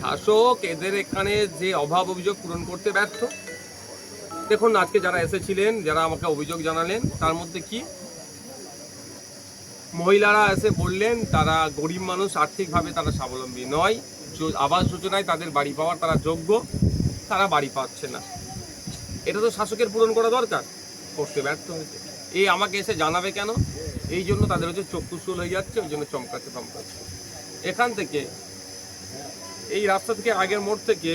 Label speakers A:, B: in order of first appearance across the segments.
A: শাসক এদের এখানে যে অভাব অভিযোগ পূরণ করতে ব্যর্থ। দেখুন, আজকে যারা এসেছিলেন, যারা আমাকে অভিযোগ জানালেন, তার মধ্যে কি? মহিলারা এসে বললেন, তারা গরিব মানুষ, আর্থিকভাবে তারা স্বাবলম্বী নয়। আবাস যোজনায় তাদের বাড়ি পাওয়ার তারা যোগ্য, তারা বাড়ি পাচ্ছে না। এটা তো শাসকের পূরণ করা দরকার। করতে ব্যর্থ হয়েছে। এই আমাকে এসে জানাবে কেন? এই জন্য তাদের হচ্ছে চক্ষুশুল হয়ে যাচ্ছে, ওই জন্য চমকাচ্ছে চমকাচ্ছে এখান থেকে এই রাস্তা থেকে আগের মোড় থেকে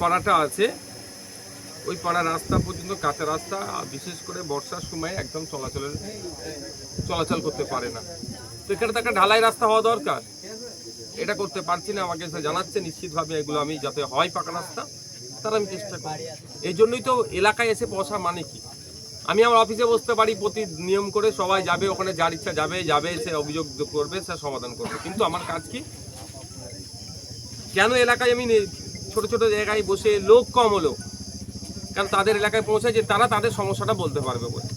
A: পাড়াটা আছে, ওই পাড়া রাস্তা পর্যন্ত কাঁচা রাস্তা বিশেষ করে বর্ষার সময় একদম চলাচলের, চলাচল করতে পারে না। তো এখানে তো একটা ঢালাই রাস্তা হওয়া দরকার। এটা করতে পারছি না, আমাকে জানাচ্ছে, নিশ্চিতভাবে এগুলো আমি যাতে হয় পাকা রাস্তা, তার আমি চেষ্টা করি এই জন্যই তো এলাকায় এসে বসা মানে কি? আমি আমার অফিসে বসতে পারি প্রতি নিয়ম করে সবাই যাবে, ওখানে যার ইচ্ছা যাবে যাবে, সে অভিযোগ করবে, সে সমাধান করবে। কিন্তু আমার কাজ কি? কেন এলাকায় আমি ছোট ছোট জায়গায় বসে লোক কম হলো? কারণ তাদের এলাকায় পৌঁছে যে তারা তাদের সমস্যাটা বলতে পারবে বলে।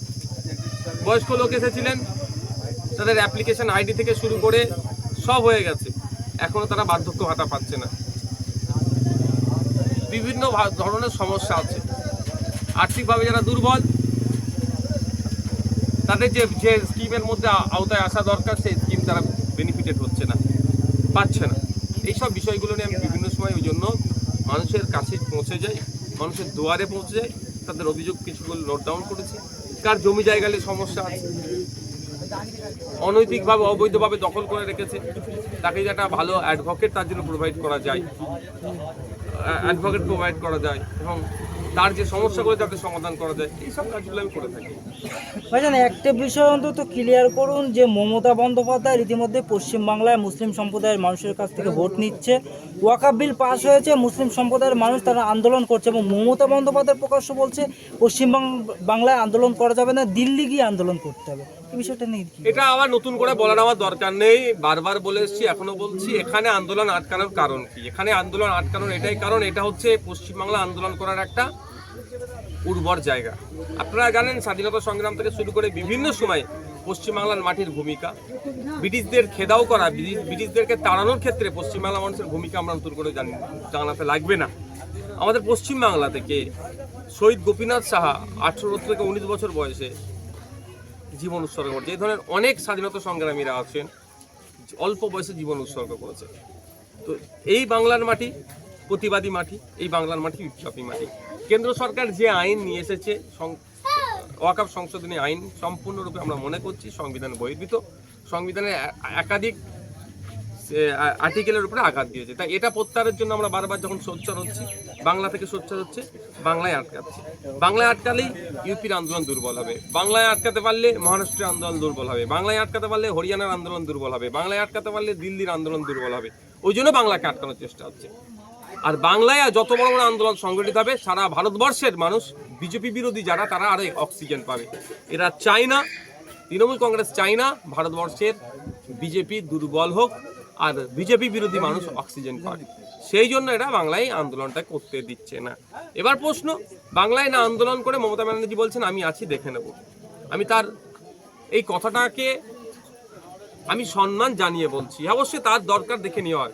A: বয়স্ক লোক এসেছিলেন, তাদের অ্যাপ্লিকেশন আইডি থেকে শুরু করে সব হয়ে গেছে। এখনও তারা বার্ধক্য ভাতা পাচ্ছে না। বিভিন্ন ধরনের সমস্যা আছে। আর্থিকভাবে যারা দুর্বল, তাদের যে যে স্কিমের মধ্যে আওতায় আসা দরকার, সেই স্কিম তারা বেনিফিটেড হচ্ছে না, পাচ্ছে না। এইসব বিষয়গুলো নিয়ে আমি বিভিন্ন সময় ওই জন্য মানুষের কাছে পৌঁছে যাই, মানুষের দুয়ারে পৌঁছে যাই। তাদের অভিযোগ কিছুগুলো নোট ডাউন করেছি। কার জমি জায়গায় সমস্যা আছে? অনৈতিকভাবে, অবৈধভাবে দখল করে রেখেছে। তাকে একটা ভালো অ্যাডভোকেট তার জন্য প্রোভাইড করা যায়। অ্যাডভোকেট প্রোভাইড করা যায়। এবং তার যে সমস্যাগুলো যাতে সমাধান করা যায় এইসব কাজগুলো আমি করে থাকি।
B: ভাইজান একটা বিষয় অন্তত ক্লিয়ার করুন যে মমতা বন্দ্যোপাধ্যায় রীতিমধ্যে পশ্চিমবাংলায় মুসলিম সম্প্রদায়ের মানুষের কাছ থেকে ভোট নিচ্ছে। ওয়াকাব বিল পাস হয়েছে মুসলিম সম্প্রদায়ের মানুষ তারা আন্দোলন করছে এবং মমতা বন্দ্যোপাধ্যায় প্রকাশ্য বলছে পশ্চিমবাং- বাংলায় আন্দোলন করা যাবে না দিল্লি গিয়ে আন্দোলন করতে হবে। এই বিষয়টা নেই
A: এটা আবার নতুন করে বলার আমার দরকার নেই। বারবার বলে এসেছি এখনও বলছি এখানে আন্দোলন আটকানোর কারণ কি? এখানে আন্দোলন আটকানোর এটাই কারণ এটা হচ্ছে পশ্চিমবাংলা আন্দোলন করার একটা উর্বর জায়গা। আপনারা জানেন, স্বাধীনতা সংগ্রাম থেকে শুরু করে বিভিন্ন সময় পশ্চিমবাংলার মাটির ভূমিকা। ব্রিটিশদের খেদাও করা, ব্রিটিশ- ব্রিটিশদেরকে তাড়ানোর ক্ষেত্রে পশ্চিমবাংলা মানুষের ভূমিকা আমরা নতুন করে জানি জানাতে লাগবে না। আমাদের পশ্চিমবাংলা থেকে শহীদ গোপীনাথ সাহা আঠেরো থেকে উনিশ বছর বয়সে জীবন উৎসর্গ করছে। এই ধরনের অনেক স্বাধীনতা সংগ্রামীরা আছেন, অল্প বয়সে জীবন উৎসর্গ করেছে। তো এই বাংলার মাটি প্রতিবাদী মাটি এই বাংলার মাটি বিপ্লবী মাটি কেন্দ্র সরকার যে আইন নিয়ে এসেছে ওয়াকাফ সংশোধনী আইন সম্পূর্ণরূপে আমরা মনে করছি সংবিধান বহির্ভূত। সংবিধানের একাধিক আর্টিকেলের উপরে আঘাত দিয়েছে। তাই এটা প্রত্যাহারের জন্য আমরা বারবার যখন সোচ্চার হচ্ছি, বাংলা থেকে সোচ্চার হচ্ছে, বাংলায় আটকাচ্ছে। বাংলায় আটকালেই ইউপির আন্দোলন দুর্বল হবে। বাংলায় আটকাতে পারলে মহারাষ্ট্রের আন্দোলন দুর্বল হবে। বাংলায় আটকাতে পারলে হরিয়ানার আন্দোলন দুর্বল হবে। বাংলায় আটকাতে পারলে দিল্লির আন্দোলন দুর্বল হবে। ওই জন্য বাংলাকে আটকানোর চেষ্টা হচ্ছে। আর বাংলায় যত বড় বড় আন্দোলন সংগঠিত হবে, সারা ভারতবর্ষের মানুষ, বিজেপি বিরোধী যারা, তারা আরও অক্সিজেন পাবে। এরা চায় না তৃণমূল কংগ্রেস চায় না ভারতবর্ষের বিজেপি দুর্বল হোক, আর বিজেপি বিরোধী মানুষ অক্সিজেন পায় সেই জন্য এরা বাংলায় আন্দোলনটা করতে দিচ্ছে না। এবার প্রশ্ন, বাংলায় না আন্দোলন করে মমতা ব্যানার্জি বলছেন, আমি আছি, দেখে নেব। আমি তার এই কথাটাকে আমি সম্মান জানিয়ে বলছি। অবশ্যই তার দরকার দেখে নেওয়ার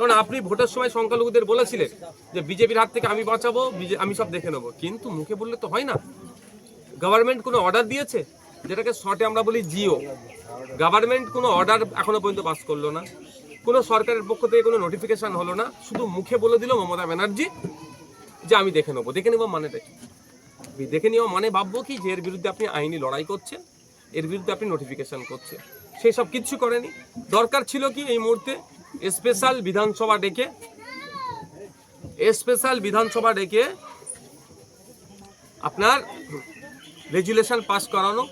A: কারণ আপনি ভোটের সময় সংখ্যালঘুদের বলেছিলেন যে বিজেপির হাত থেকে আমি বাঁচাবো আমি সব দেখে নেব। কিন্তু মুখে বললে তো হয় না। গভর্নমেন্ট কোনো অর্ডার দিয়েছে? যেটাকে শর্টে আমরা বলি জিও। গভর্নমেন্ট কোনো অর্ডার এখনও পর্যন্ত পাস করল না। কোনো সরকারের পক্ষ থেকে কোনো নোটিফিকেশান হলো না। শুধু মুখে বলে দিল মমতা ব্যানার্জি যে আমি দেখে নেব। দেখে নেব মানেটা কি? দেখে নেওয়া মানে ভাববো কি যে এর বিরুদ্ধে আপনি আইনি লড়াই করছেন, এর বিরুদ্ধে আপনি নোটিফিকেশান করছেন। সেই সব কিচ্ছু করেনি। দরকার ছিল কি এই মুহূর্তে স্পেশাল বিধানসভা ডেকে, স্পেশাল বিধানসভা ডেকে আপনার রেজুলেশন পাস করানো,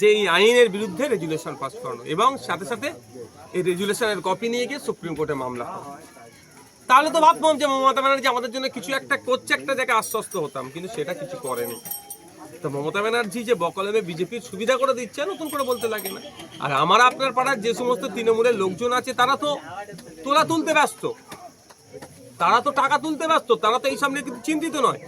A: যে এই আইনের বিরুদ্ধে রেজুলেশন পাস করানো এবং সাথে সাথে এই রেজুলেশনের কপি নিয়ে গিয়ে সুপ্রিম কোর্টে মামলা। তাহলে তো ভাবতাম যে মমতা ব্যানার্জি আমাদের জন্য কিছু একটা করছে, একটা জায়গায় আশ্বস্ত হতাম, কিন্তু সেটা কিছু করেনি তো মমতা ব্যানার্জি যে বকলমে বিজেপির সুবিধা করে দিচ্ছে, নতুন করে বলতে লাগে না। আর আমার আপনার পাড়ার যে সমস্ত তৃণমূলের লোকজন আছে, তারা তো তোলা তুলতে ব্যস্ত। তারা তো টাকা তুলতে ব্যস্ত, তারা তো এই সামনে কিন্তু চিন্তিত নয়।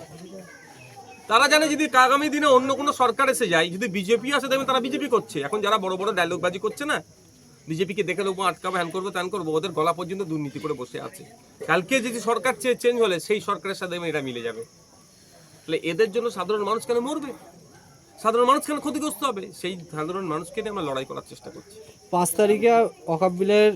A: তারা জানে যদি আগামী দিনে অন্য কোনো সরকার এসে যায়, যদি বিজেপি আসে দেখবেন তারা বিজেপি করছে। এখন যারা বড় বড় ডায়লগবাজি করছে না, বিজেপিকে দেখে নেব আটকাবো, হ্যান করব, ত্যান করব, ওদের গলা পর্যন্ত দুর্নীতি করে বসে আছে। কালকে যদি সরকার চেঞ্জ হলে, সেই সরকারের সাথে এটা মিলে যাবে। তাহলে এদের জন্য সাধারণ মানুষ কেন মরবে? সাধারণ মানুষ কেন ক্ষতিগ্রস্ত হবে? সেই সাধারণ মানুষকে নিয়ে আমরা লড়াই করার চেষ্টা করছি।
C: পাঁচ তারিখে ওয়াকাব বিলের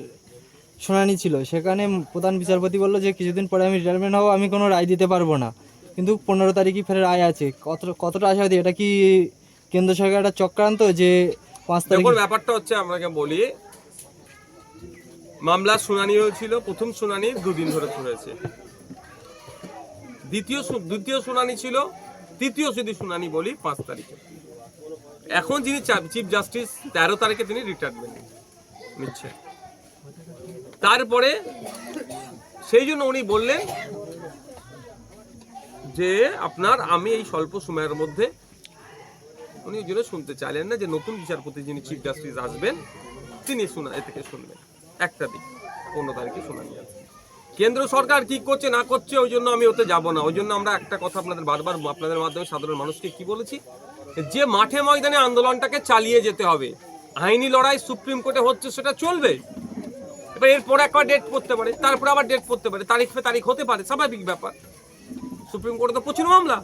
C: শুনানি ছিল। সেখানে প্রধান বিচারপতি বলল যে কিছুদিন পরে আমি রিটায়ারমেন্ট হব আমি কোনো রায় দিতে পারব না। কিন্তু পনেরো তারিখই ফের রায় আছে। কত কতটা আশাবাদী এটা কি কেন্দ্র সরকার একটা চক্রান্ত যে পাঁচ তারিখ
A: ব্যাপারটা হচ্ছে আপনাকে বলি মামলার শুনানি হয়েছিল প্রথম শুনানি দুদিন ধরে হয়েছে দ্বিতীয় দ্বিতীয় শুনানি ছিল, তৃতীয় যদি শুনানি বলি, পাঁচ তারিখে। এখন যিনি চিফ জাস্টিস তেরো তারিখে তিনি রিটায়ারমেন্ট নিচ্ছে তারপরে সেই জন্য উনি বললেন যে, আপনার, আমি এই স্বল্প সময়ের মধ্যে উনি ওই জন্য শুনতে চাইলেন না যে, নতুন বিচারপতি যিনি চিফ জাস্টিস আসবেন, তিনি শোনা এ থেকে শুনবেন। একটা দিক পনেরো তারিখে শুনানি আছে। কেন্দ্র সরকার কি করছে, না করছে, ওই জন্য আমি ওতে যাব না। ওই জন্য আমরা একটা কথা আপনাদের বারবার, আপনাদের মাধ্যমে সাধারণ মানুষকে কি বলেছি? যে মাঠে ময়দানে আন্দোলনটাকে চালিয়ে যেতে হবে, আইনি লড়াই সুপ্রিম কোর্টে হচ্ছে, সেটা চলবে। এবার এরপর একবার ডেট করতে পারে, তারপরে আবার ডেট করতে পারে, তারিখ পে তারিখ হতে পারে, স্বাভাবিক ব্যাপার। সুপ্রিম কোর্টে তো প্রচুর মামলা।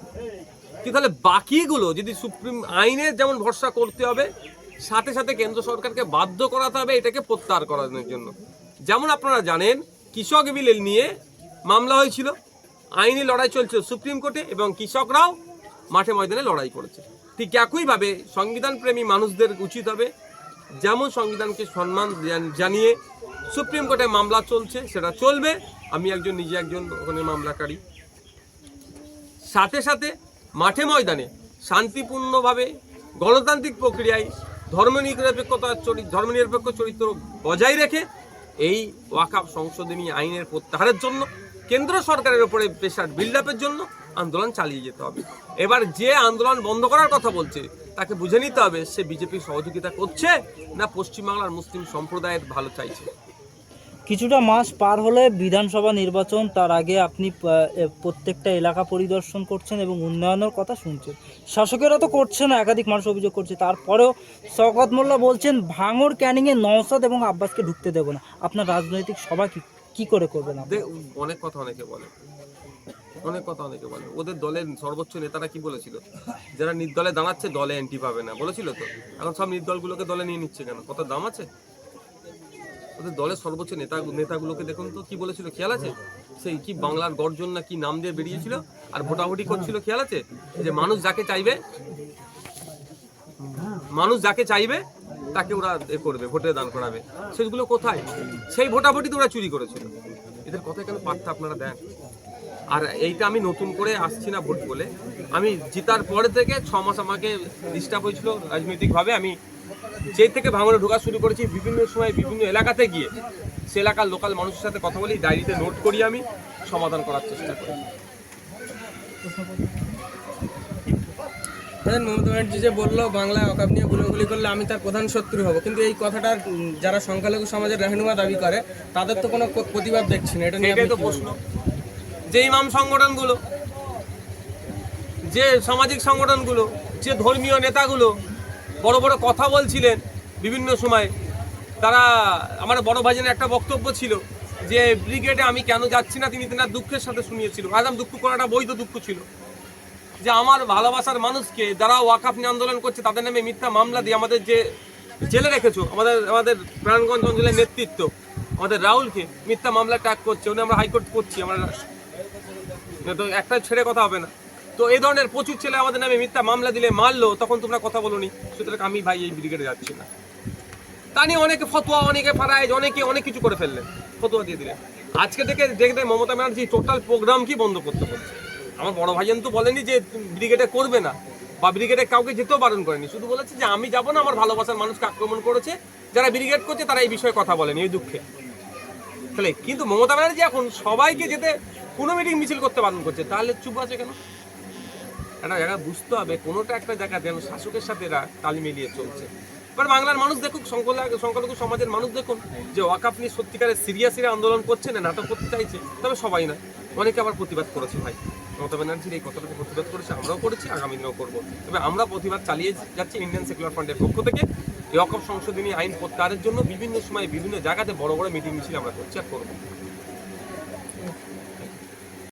A: কি তাহলে বাকিগুলো, যদি সুপ্রিম আইনের যেমন ভরসা করতে হবে, সাথে সাথে কেন্দ্র সরকারকে বাধ্য করাতে হবে, এটাকে প্রত্যাহার করানোর জন্য। যেমন আপনারা জানেন কৃষক বিল নিয়ে মামলা হয়েছিল। আইনি লড়াই চলছে সুপ্রিম কোর্টে এবং কৃষকরাও মাঠে ময়দানে লড়াই করেছে। ঠিক একইভাবে সংবিধান প্রেমী মানুষদের উচিত হবে যেমন সংবিধানকে সম্মান জানিয়ে সুপ্রিম কোর্টে মামলা চলছে, সেটা চলবে। আমি একজন, নিজে একজন ওখানে মামলাকারী। সাথে সাথে মাঠে ময়দানে শান্তিপূর্ণভাবে গণতান্ত্রিক প্রক্রিয়ায় ধর্মনিরপেক্ষতা চরিত্র ধর্মনিরপেক্ষ চরিত্র বজায় রেখে এই ওয়াকাফ সংশোধনী আইনের প্রত্যাহারের জন্য, কেন্দ্র সরকারের উপরে প্রেশার বিল্ডআপের জন্য আন্দোলন চালিয়ে যেতে হবে। এবার যে আন্দোলন বন্ধ করার কথা বলছে, তাকে বুঝে নিতে হবে সে বিজেপি সহযোগিতা করছে না পশ্চিমবাংলার মুসলিম সম্প্রদায়ের ভালো চাইছে।
B: কিছুটা মাস পার হলে বিধানসভা নির্বাচন, তার আগে আপনি প্রত্যেকটা এলাকা পরিদর্শন করছেন এবং উন্নয়নের কথা শুনছেন। শাসকেরা তো করছে না, একাধিক মানুষ অভিযোগ করছে। তারপরেও শওকত মোল্লা বলছেন, ভাঙর ক্যানিংয়ে নওসাদ এবং আব্বাসকে ঢুকতে দেব না। আপনার রাজনৈতিক সভা কি কি করে করবেন
A: অনেক কথা অনেকে বলে। অনেক কথা অনেকে বলে। ওদের দলের সর্বোচ্চ নেতারা কি বলেছিল? যারা নির্দলে দাঁড়াচ্ছে, দলে এন্ট্রি পাবে না। বলেছিল তো? এখন সব নির্দলগুলোকে দলে নিয়ে নিচ্ছে কেন? কত দাম আছে? ওদের দলের সর্বোচ্চ নেতা নেতাগুলোকে দেখুন তো, কি বলেছিল, খেয়াল আছে? সেই কি বাংলার গর্জন না কি নাম দিয়ে বেরিয়েছিল আর ভোটাভুটি করছিল, খেয়াল আছে? যে মানুষ যাকে চাইবে, মানুষ যাকে চাইবে, তাকে ওরা এ করবে, ভোটে দান করাবে। সেগুলো কোথায়? সেই ভোটাভুটিতে ওরা চুরি করেছিল। এদের কথা কেন পাত্তা আপনারা দেন? আর এইটা আমি নতুন করে আসছি না ভোট বলে। আমি জিতার পরে থেকে ছ মাস আমাকে ডিস্টার্ব হয়েছিল রাজনৈতিকভাবে, আমি যেই থেকে ভাঙনে ঢোকা শুরু করেছি বিভিন্ন সময় বিভিন্ন এলাকাতে গিয়ে সে এলাকার লোকাল মানুষের সাথে কথা বলি ডায়েরিতে নোট করি আমি সমাধান করার চেষ্টা করি।
D: মমতা ব্যানার্জি যে বলল বাংলায় অকাপ নিয়ে গুলোগুলি করলে আমি তার প্রধান শত্রু হব। কিন্তু এই কথাটার যারা সংখ্যালঘু সমাজের রাহনুমা দাবি করে তাদের তো কোনো প্রতিবাদ দেখছি না এটা নিয়ে
A: তো প্রশ্ন। যে ইমাম সংগঠনগুলো যে সামাজিক সংগঠনগুলো যে ধর্মীয় নেতাগুলো বড় বড় কথা বলছিলেন বিভিন্ন সময়। তারা আমার বড় ভাইজানের একটা বক্তব্য ছিল যে, ব্রিগেডে আমি কেন যাচ্ছি না? তিনি তেনার দুঃখের সাথে শুনিয়েছিল। আদাম দুঃখ করাটা বৈধ দুঃখ ছিল। যে, আমার ভালোবাসার মানুষকে যারা ওয়াকাফ নিয়ে আন্দোলন করছে, তাদের নামে মিথ্যা মামলা দিয়ে আমাদের যে জেলে রেখেছো, আমাদের আমাদের প্রাণগঞ্জ অঞ্চলের নেতৃত্ব, আমাদের রাহুলকে মিথ্যা মামলা ট্যাগ করছে উনি আমরা হাইকোর্ট করছি, আমরা তো একটা ছেড়ে কথা হবে না। তো এই ধরনের প্রচুর ছেলে আমাদের নামে মিথ্যা মামলা দিলে মারলো, তখন তোমরা কথা বলোনি। সুতরাং আমি ভাই এই ব্রিগেডে যাচ্ছি না। তা নিয়ে অনেকে ফতোয়া, অনেকে ফারায়, অনেকে অনেক কিছু করে ফেললেন। ফতোয়া দিয়ে দিলেন। আজকে থেকে দেখতে মমতা ব্যানার্জি টোটাল প্রোগ্রাম কি বন্ধ করতে বলছে। আমার বড় ভাইজান তো বলেনি যে ব্রিগেডে করবে না, বা ব্রিগেডে কাউকে যেতেও বারণ করেনি। শুধু বলেছে যে আমি যাব না, আমার ভালোবাসার মানুষকে আক্রমণ করেছে। যারা ব্রিগেড করছে, তারা এই বিষয়ে কথা বলেনি, এই দুঃখে। তাহলে কিন্তু মমতা ব্যানার্জি এখন সবাইকে যেতে কোনো মিটিং মিছিল করতে বারণ করছে। তাহলে চুপ আছে কেন? একটা জায়গা বুঝতে হবে, কোনোটা একটা জায়গা যেন শাসকের সাথে এরা তাল মিলিয়ে চলছে। এবার বাংলার মানুষ দেখুক সংখ্যালঘু সমাজের মানুষ দেখুন, যে ওয়াকাপ নিয়ে সত্যিকারের সিরিয়াসলি আন্দোলন করছে, না নাটক করতে চাইছে, তবে সবাই না অনেকে আবার প্রতিবাদ করেছে ভাই। মমতা ব্যানার্জির এই কথাটাকে প্রতিবাদ করেছে, আমরাও করেছি আগামী দিনেও করব। তবে আমরা প্রতিবাদ চালিয়ে যাচ্ছি ইন্ডিয়ান সেকুলার ফ্রন্টের পক্ষ থেকে। এই অকপ সংশোধনী আইন প্রত্যাহারের জন্য বিভিন্ন সময় বিভিন্ন জায়গাতে বড় বড় মিটিং মিছিল আমরা করছি আর করব।